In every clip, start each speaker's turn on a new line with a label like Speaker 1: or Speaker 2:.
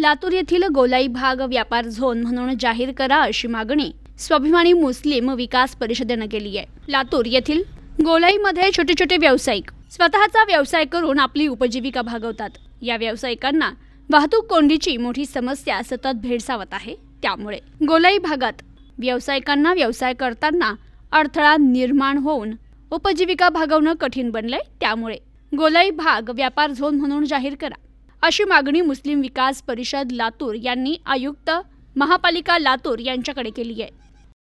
Speaker 1: लातूर येथील गोलाई भाग व्यापार झोन म्हणून जाहीर करा अशी मागणी स्वाभिमानी मुस्लिम विकास परिषदेनं केली आहे. लातूर येथील गोलाईमध्ये छोटे छोटे व्यावसायिक स्वतःचा व्यवसाय करून आपली उपजीविका भागवतात. या व्यावसायिकांना वाहतूक कोंडीची मोठी समस्या सतत भेडसावत आहे. त्यामुळे गोलाई भागात व्यावसायिकांना व्यवसाय करताना अडथळा निर्माण होऊन उपजीविका भागवणं कठीण बनलंय. त्यामुळे गोलाई भाग व्यापार झोन म्हणून जाहीर करा. अशी मागणी मुस्लिम विकास परिषद लातूर यांनी आयुक्त महापालिका लातूर यांच्याकडे केली आहे.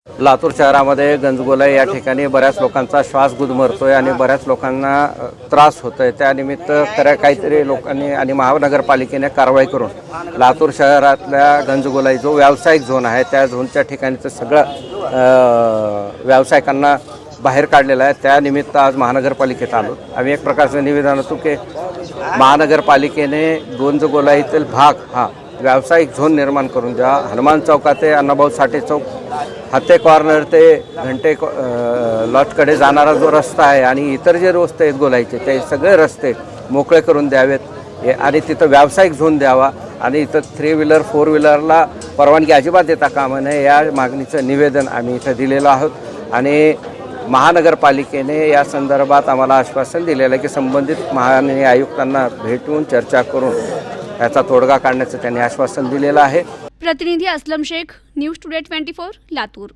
Speaker 2: लातूर शहरामध्ये गंजगोला या ठिकाणी बऱ्याच लोकांचा श्वास गुदमरतोय आणि बऱ्याच लोकांना त्रास होत आहे त्यानिमित्त खऱ्या काहीतरी लोकांनी आणि महानगरपालिकेने कारवाई करून लातूर शहरातल्या गंजगोलाई जो व्यावसायिक झोन आहे त्या झोनच्या ठिकाणीचं सगळं व्यावसायिकांना बाहेर काढलेला आहे. त्यानिमित्त आज महानगरपालिकेत आलो. आम्ही एक प्रकारचं निवेदन होतो की महानगरपालिकेने गोंजगोलाईतील भाग हा व्यावसायिक झोन निर्माण करून द्या. हनुमान चौकात ते अण्णाभाऊ साठे चौक हत्ते कॉर्नर ते घंटे कॉ- जाणारा जो रस्ता आहे आणि इतर जे रस्ते आहेत गोलाईचे ते सगळे रस्ते मोकळे करून द्यावेत. आणि तिथं व्यावसायिक झोन द्यावा. आणि इथं थ्री व्हीलर फोर व्हीलरला परवानगी अजिबात देता कामा नये या मागणीचं निवेदन आम्ही इथं दिलेलं आहोत. आणि महानगरपालिकेने या संदर्भात आम्हाला आश्वासन दिलेलं आहे की संबंधित महानगरी आयुक्तांना भेटून चर्चा करून याचा तोडगा काढण्याचं त्यांनी आश्वासन दिलेलं आहे.
Speaker 1: प्रतिनिधी Aslam Shaikh news today twenty four Latur.